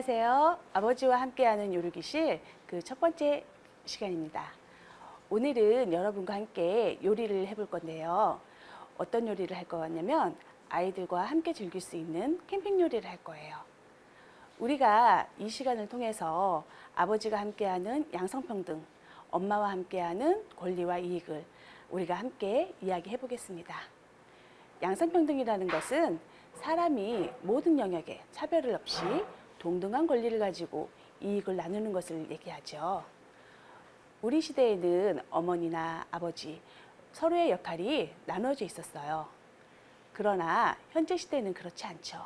안녕하세요. 아버지와 함께하는 요리기실 그 첫 번째 시간입니다. 오늘은 여러분과 함께 요리를 해볼 건데요. 어떤 요리를 할 거냐면 아이들과 함께 즐길 수 있는 캠핑 요리를 할 거예요. 우리가 이 시간을 통해서 아버지가 함께하는 양성평등, 엄마와 함께하는 권리와 이익을 우리가 함께 이야기해 보겠습니다. 양성평등이라는 것은 사람이 모든 영역에 차별을 없이 동등한 권리를 가지고 이익을 나누는 것을 얘기하죠. 우리 시대에는 어머니나 아버지 서로의 역할이 나눠져 있었어요. 그러나 현재 시대는 그렇지 않죠.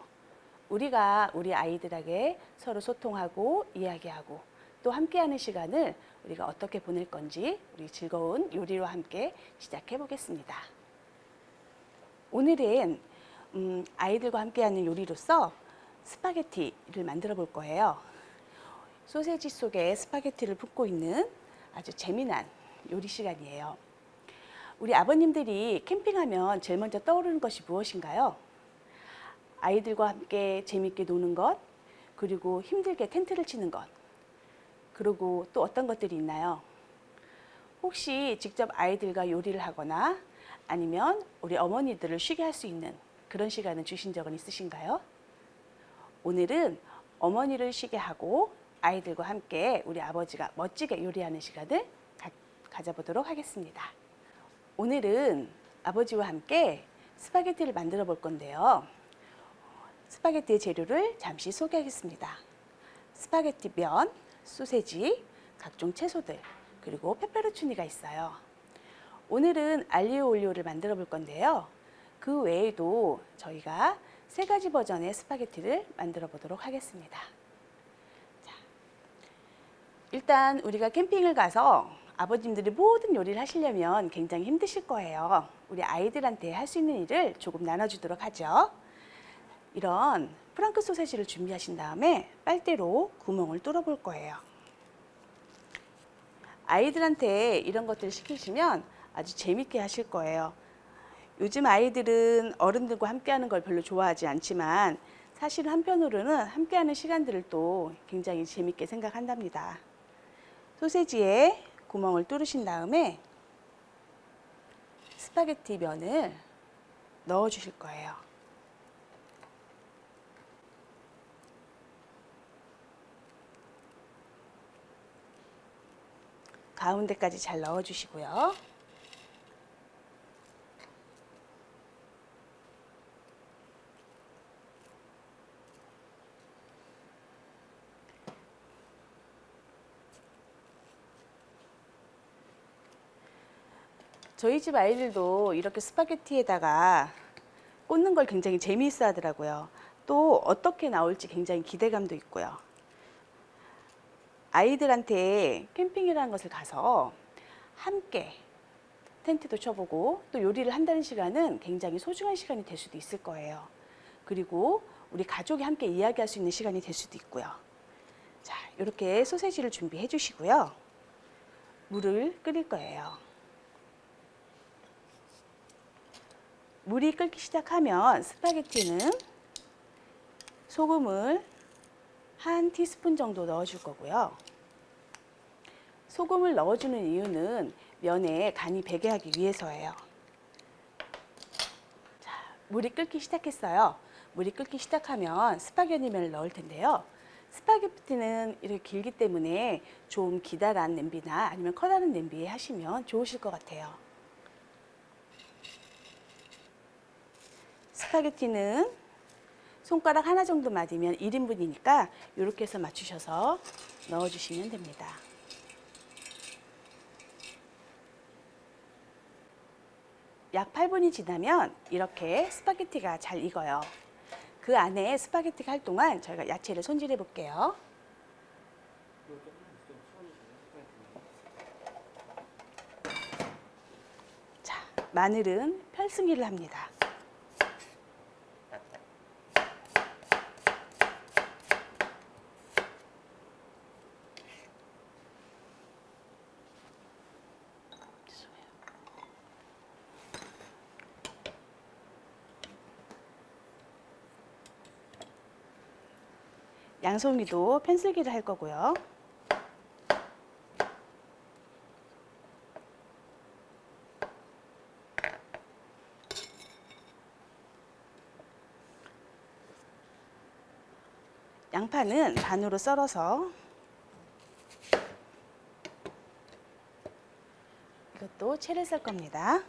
우리가 우리 아이들에게 서로 소통하고 이야기하고 또 함께하는 시간을 우리가 어떻게 보낼 건지 우리 즐거운 요리와 함께 시작해 보겠습니다. 오늘은 음, 아이들과 함께하는 요리로서 스파게티를 만들어 볼 거예요. 소세지 속에 스파게티를 붓고 있는 아주 재미난 요리 시간이에요. 우리 아버님들이 캠핑하면 제일 먼저 떠오르는 것이 무엇인가요? 아이들과 함께 재밌게 노는 것, 그리고 힘들게 텐트를 치는 것, 그리고 또 어떤 것들이 있나요? 혹시 직접 아이들과 요리를 하거나 아니면 우리 어머니들을 쉬게 할 수 있는 그런 시간을 주신 적은 있으신가요? 오늘은 어머니를 쉬게 하고 아이들과 함께 우리 아버지가 멋지게 요리하는 시간을 가, 가져보도록 하겠습니다. 오늘은 아버지와 함께 스파게티를 만들어 볼 건데요. 스파게티의 재료를 잠시 소개하겠습니다. 스파게티 면, 소세지, 각종 채소들, 그리고 페페로치니가 있어요. 오늘은 알리오 올리오를 만들어 볼 건데요. 그 외에도 저희가 세 가지 버전의 스파게티를 만들어 보도록 하겠습니다. 자, 일단 우리가 캠핑을 가서 아버님들이 모든 요리를 하시려면 굉장히 힘드실 거예요. 우리 아이들한테 할 수 있는 일을 조금 나눠주도록 하죠. 이런 프랑크 소세지를 준비하신 다음에 빨대로 구멍을 뚫어 볼 거예요. 아이들한테 이런 것들을 시키시면 아주 재밌게 하실 거예요. 요즘 아이들은 어른들과 함께하는 걸 별로 좋아하지 않지만 사실 한편으로는 함께하는 시간들을 또 굉장히 재밌게 생각한답니다. 소세지에 구멍을 뚫으신 다음에 스파게티 면을 넣어 주실 거예요. 가운데까지 잘 넣어 주시고요. 저희 집 아이들도 이렇게 스파게티에다가 꽂는 걸 굉장히 재미있어 하더라고요. 또 어떻게 나올지 굉장히 기대감도 있고요. 아이들한테 캠핑이라는 것을 가서 함께 텐트도 쳐보고 또 요리를 한다는 시간은 굉장히 소중한 시간이 될 수도 있을 거예요. 그리고 우리 가족이 함께 이야기할 수 있는 시간이 될 수도 있고요. 자, 이렇게 소세지를 준비해 주시고요. 물을 끓일 거예요. 물이 끓기 시작하면 스파게티는 소금을 한 티스푼 정도 넣어줄 거고요. 소금을 넣어주는 이유는 면에 간이 배게 하기 위해서예요. 자, 물이 끓기 시작했어요. 물이 끓기 시작하면 스파게티 면을 넣을 텐데요. 스파게티는 이렇게 길기 때문에 좀 기다란 냄비나 아니면 커다란 냄비에 하시면 좋으실 것 같아요. 스파게티는 손가락 하나 정도 맞으면 1인분이니까 이렇게 해서 맞추셔서 넣어주시면 됩니다. 약 8분이 지나면 이렇게 스파게티가 잘 익어요. 그 안에 스파게티가 할 동안 저희가 야채를 손질해 볼게요. 자, 마늘은 편승기를 합니다. 양송이도 편슬기를 할 거고요. 양파는 반으로 썰어서 이것도 채를 썰 겁니다.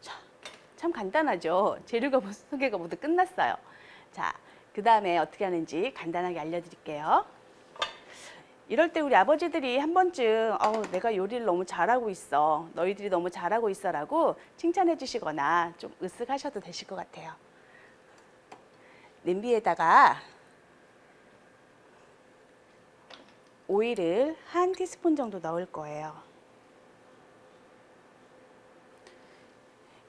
자, 참 간단하죠. 재료가 모- 소개가 모두 끝났어요. 자, 그 다음에 어떻게 하는지 간단하게 알려드릴게요. 이럴 때 우리 아버지들이 한 번쯤 어, 내가 요리를 너무 잘하고 있어. 너희들이 너무 잘하고 있어라고 칭찬해 주시거나 좀 으쓱하셔도 되실 것 같아요. 냄비에다가 오일을 한 티스푼 정도 넣을 거예요.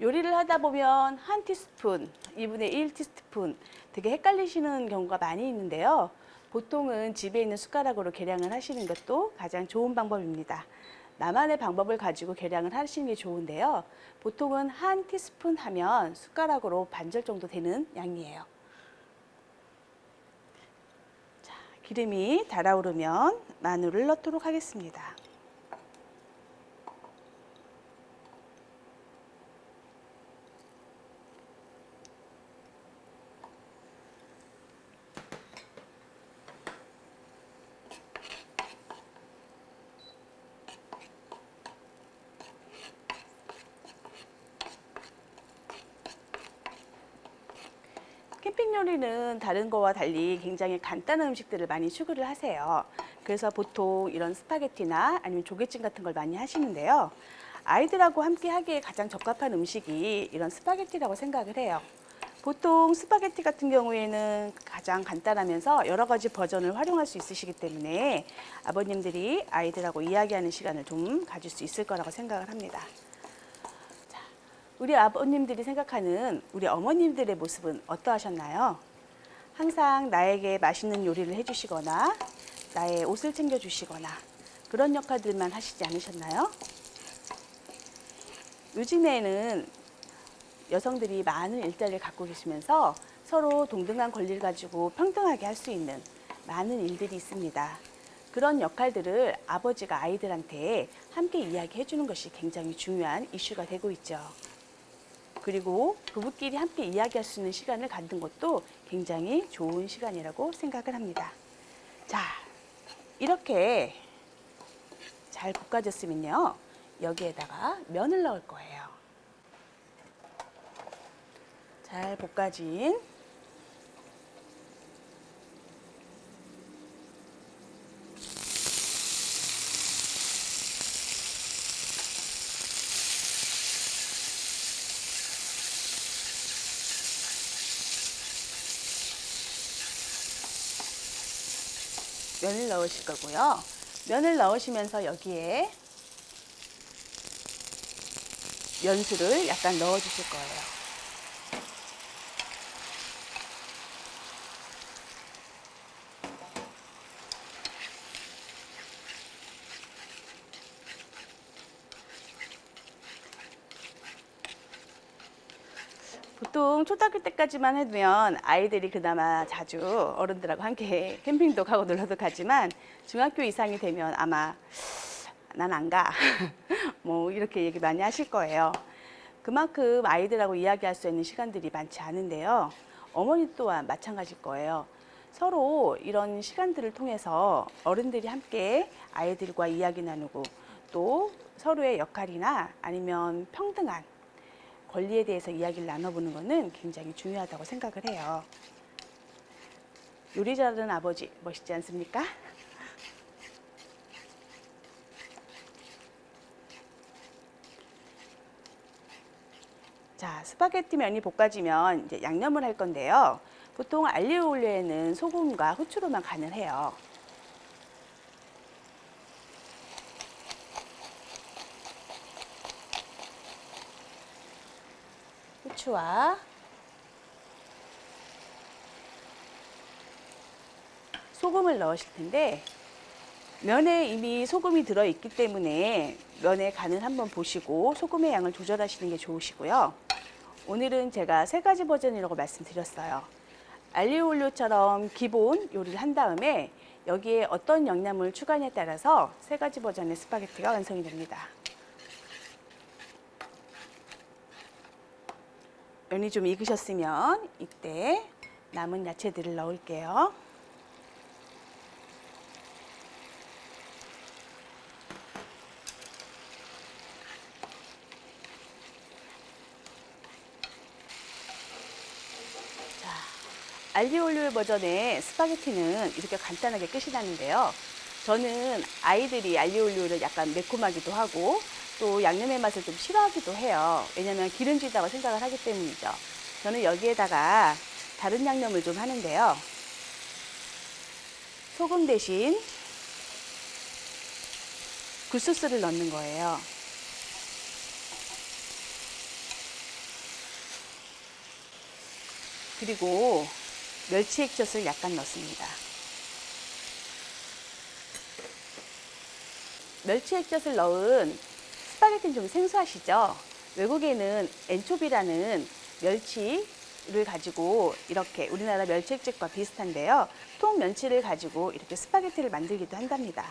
요리를 하다 보면 한 티스푼, 2분의 1 티스푼 되게 헷갈리시는 경우가 많이 있는데요. 보통은 집에 있는 숟가락으로 계량을 하시는 것도 가장 좋은 방법입니다. 나만의 방법을 가지고 계량을 하시는 게 좋은데요. 보통은 한 티스푼 하면 숟가락으로 반절 정도 되는 양이에요. 자, 기름이 달아오르면 마늘을 넣도록 하겠습니다. 캠핑 요리는 다른 거와 달리 굉장히 간단한 음식들을 많이 추구를 하세요. 그래서 보통 이런 스파게티나 아니면 조개찜 같은 걸 많이 하시는데요. 아이들하고 함께 하기에 가장 적합한 음식이 이런 스파게티라고 생각을 해요. 보통 스파게티 같은 경우에는 가장 간단하면서 여러 가지 버전을 활용할 수 있으시기 때문에 아버님들이 아이들하고 이야기하는 시간을 좀 가질 수 있을 거라고 생각을 합니다. 우리 아버님들이 생각하는 우리 어머님들의 모습은 어떠하셨나요? 항상 나에게 맛있는 요리를 해주시거나 나의 옷을 챙겨주시거나 그런 역할들만 하시지 않으셨나요? 요즘에는 여성들이 많은 일자리를 갖고 계시면서 서로 동등한 권리를 가지고 평등하게 할 수 있는 많은 일들이 있습니다. 그런 역할들을 아버지가 아이들한테 함께 이야기해 주는 것이 굉장히 중요한 이슈가 되고 있죠. 그리고 부부끼리 함께 이야기할 수 있는 시간을 갖는 것도 굉장히 좋은 시간이라고 생각을 합니다. 자, 이렇게 잘 볶아졌으면요. 여기에다가 면을 넣을 거예요. 잘 볶아진 면을 넣으실 거고요. 면을 넣으시면서 여기에 면수를 약간 넣어 주실 거예요. 보통 초등학교 때까지만 해두면 아이들이 그나마 자주 어른들하고 함께 캠핑도 가고 놀러도 가지만 중학교 이상이 되면 아마 난 안 가. 뭐 이렇게 얘기 많이 하실 거예요. 그만큼 아이들하고 이야기할 수 있는 시간들이 많지 않은데요. 어머니 또한 마찬가지일 거예요. 서로 이런 시간들을 통해서 어른들이 함께 아이들과 이야기 나누고 또 서로의 역할이나 아니면 평등한 권리에 대해서 이야기를 나눠보는 것은 굉장히 중요하다고 생각을 해요. 요리 잘하는 아버지 멋있지 않습니까? 자, 스파게티 면이 볶아지면 이제 양념을 할 건데요. 보통 알리오 올리오에는 소금과 후추로만 간을 해요. 후추와 소금을 넣으실 텐데 면에 이미 소금이 들어있기 때문에 면의 간을 한번 보시고 소금의 양을 조절하시는 게 좋으시고요. 오늘은 제가 세 가지 버전이라고 말씀드렸어요. 알리오올리오처럼 기본 요리를 한 다음에 여기에 어떤 영양을 추가하냐에 따라서 세 가지 버전의 스파게티가 완성이 됩니다. 면이 좀 익으셨으면 이때 남은 야채들을 넣을게요. 알리올리오 버전의 스파게티는 이렇게 간단하게 끝이 나는데요. 저는 아이들이 알리올리오를 약간 매콤하기도 하고 또 양념의 맛을 좀 싫어하기도 해요. 왜냐하면 기름지다고 생각을 하기 때문이죠. 저는 여기에다가 다른 양념을 좀 하는데요. 소금 대신 굴소스를 넣는 거예요. 그리고 멸치 액젓을 약간 넣습니다. 멸치 액젓을 넣은 스파게티는 좀 생소하시죠? 외국에는 엔초비라는 멸치를 가지고 이렇게 우리나라 멸치 액젓과 비슷한데요. 통 멸치를 가지고 이렇게 스파게티를 만들기도 한답니다.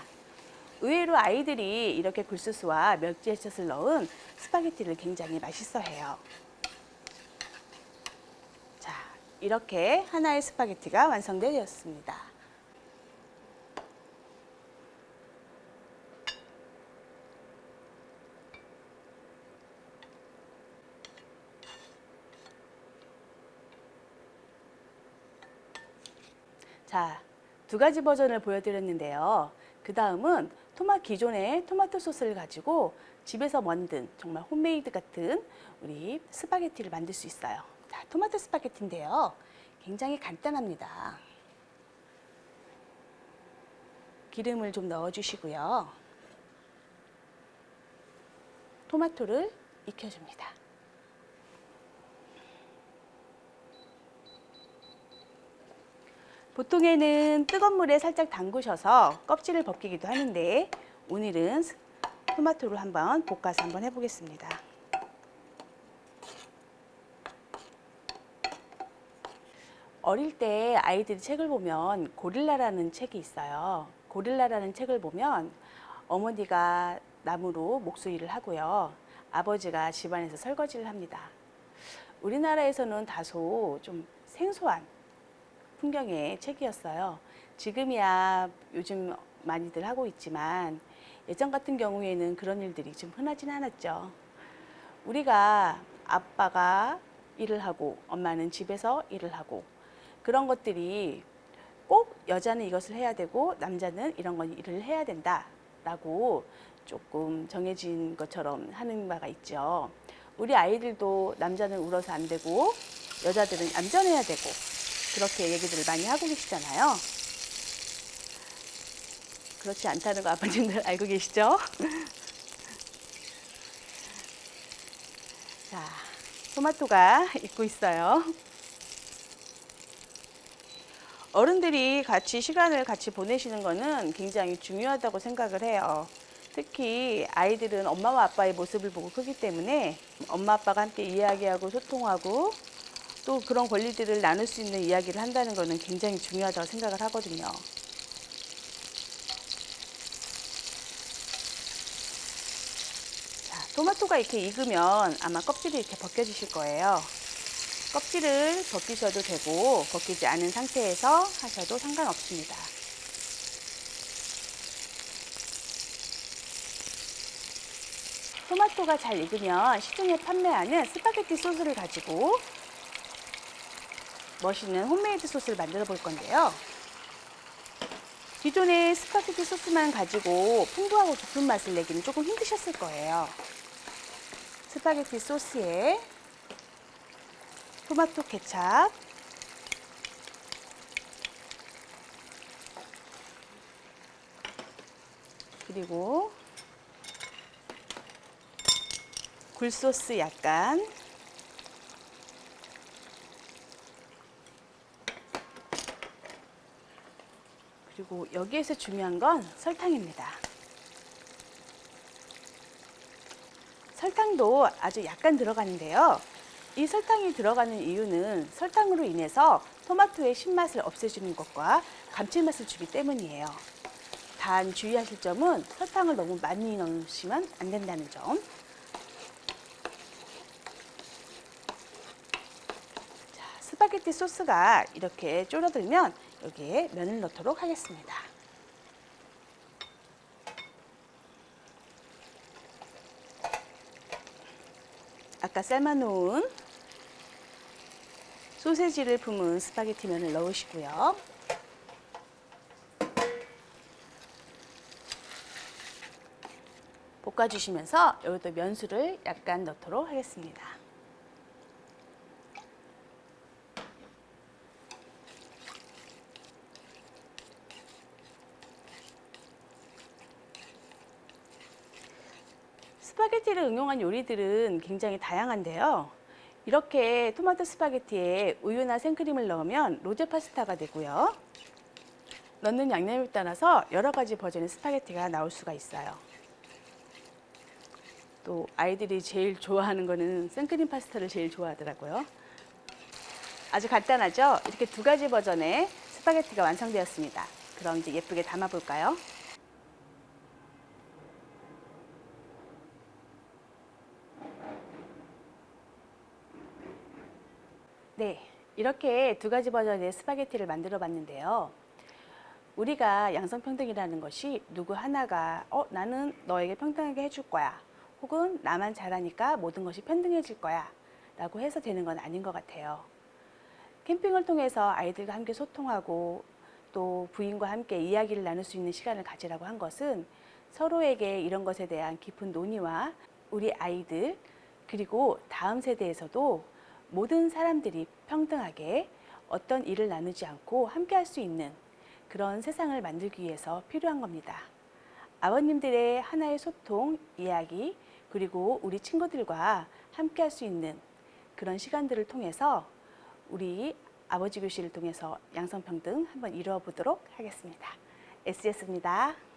의외로 아이들이 이렇게 굴소스와 멸치 액젓을 넣은 스파게티를 굉장히 맛있어해요. 자, 이렇게 하나의 스파게티가 완성되었습니다. 자, 두 가지 버전을 보여드렸는데요. 그 다음은 토마 기존의 토마토 소스를 가지고 집에서 만든 정말 홈메이드 같은 우리 스파게티를 만들 수 있어요. 자, 토마토 스파게티인데요. 굉장히 간단합니다. 기름을 좀 넣어주시고요. 토마토를 익혀줍니다. 보통에는 뜨거운 물에 살짝 담그셔서 껍질을 벗기기도 하는데 오늘은 토마토를 한번 볶아서 한번 해보겠습니다. 어릴 때 아이들이 책을 보면 고릴라라는 책이 있어요. 고릴라라는 책을 보면 어머니가 나무로 목수일을 하고요. 아버지가 집안에서 설거지를 합니다. 우리나라에서는 다소 좀 생소한 풍경의 책이었어요. 지금이야 요즘 많이들 하고 있지만 예전 같은 경우에는 그런 일들이 좀 흔하진 않았죠. 우리가 아빠가 일을 하고 엄마는 집에서 일을 하고 그런 것들이 꼭 여자는 이것을 해야 되고 남자는 이런 건 일을 해야 된다라고 조금 정해진 것처럼 하는 바가 있죠. 우리 아이들도 남자는 울어서 안 되고 여자들은 얌전해야 되고 그렇게 얘기들을 많이 하고 계시잖아요. 그렇지 않다는 거 아빠님들 알고 계시죠? 자, 토마토가 익고 있어요. 어른들이 같이 시간을 같이 보내시는 거는 굉장히 중요하다고 생각을 해요. 특히 아이들은 엄마와 아빠의 모습을 보고 크기 때문에 엄마 아빠가 함께 이야기하고 소통하고 또 그런 권리들을 나눌 수 있는 이야기를 한다는 것은 굉장히 중요하다고 생각을 하거든요. 자, 토마토가 이렇게 익으면 아마 껍질이 이렇게 벗겨지실 거예요. 껍질을 벗기셔도 되고 벗기지 않은 상태에서 하셔도 상관없습니다. 토마토가 잘 익으면 시중에 판매하는 스파게티 소스를 가지고 멋있는 홈메이드 소스를 만들어 볼 건데요. 기존의 스파게티 소스만 가지고 풍부하고 깊은 맛을 내기는 조금 힘드셨을 거예요. 스파게티 소스에 토마토 케찹, 그리고 굴소스 약간 그리고 여기에서 중요한 건 설탕입니다. 설탕도 아주 약간 들어가는데요. 이 설탕이 들어가는 이유는 설탕으로 인해서 토마토의 신맛을 없애주는 것과 감칠맛을 주기 때문이에요. 단 주의하실 점은 설탕을 너무 많이 넣으시면 안 된다는 점. 자, 스파게티 소스가 이렇게 졸아들면 여기에 면을 넣도록 하겠습니다. 아까 삶아놓은 소세지를 품은 스파게티 면을 넣으시고요. 볶아주시면서 여기도 면수를 약간 넣도록 하겠습니다. 스파게티를 응용한 요리들은 굉장히 다양한데요. 이렇게 토마토 스파게티에 우유나 생크림을 넣으면 로제 파스타가 되고요. 넣는 양념에 따라서 여러 가지 버전의 스파게티가 나올 수가 있어요. 또 아이들이 제일 좋아하는 거는 생크림 파스타를 제일 좋아하더라고요. 아주 간단하죠? 이렇게 두 가지 버전의 스파게티가 완성되었습니다. 그럼 이제 예쁘게 담아 볼까요? 네, 이렇게 두 가지 버전의 스파게티를 만들어 봤는데요. 우리가 양성평등이라는 것이 누구 하나가 어 나는 너에게 평등하게 해줄 거야 혹은 나만 잘하니까 모든 것이 평등해질 거야 라고 해서 되는 건 아닌 것 같아요. 캠핑을 통해서 아이들과 함께 소통하고 또 부인과 함께 이야기를 나눌 수 있는 시간을 가지라고 한 것은 서로에게 이런 것에 대한 깊은 논의와 우리 아이들 그리고 다음 세대에서도 모든 사람들이 평등하게 어떤 일을 나누지 않고 함께 할 수 있는 그런 세상을 만들기 위해서 필요한 겁니다. 아버님들의 하나의 소통, 이야기, 그리고 우리 친구들과 함께 할 수 있는 그런 시간들을 통해서 우리 아버지 교실을 통해서 양성평등 한번 이루어 보도록 하겠습니다. SS입니다.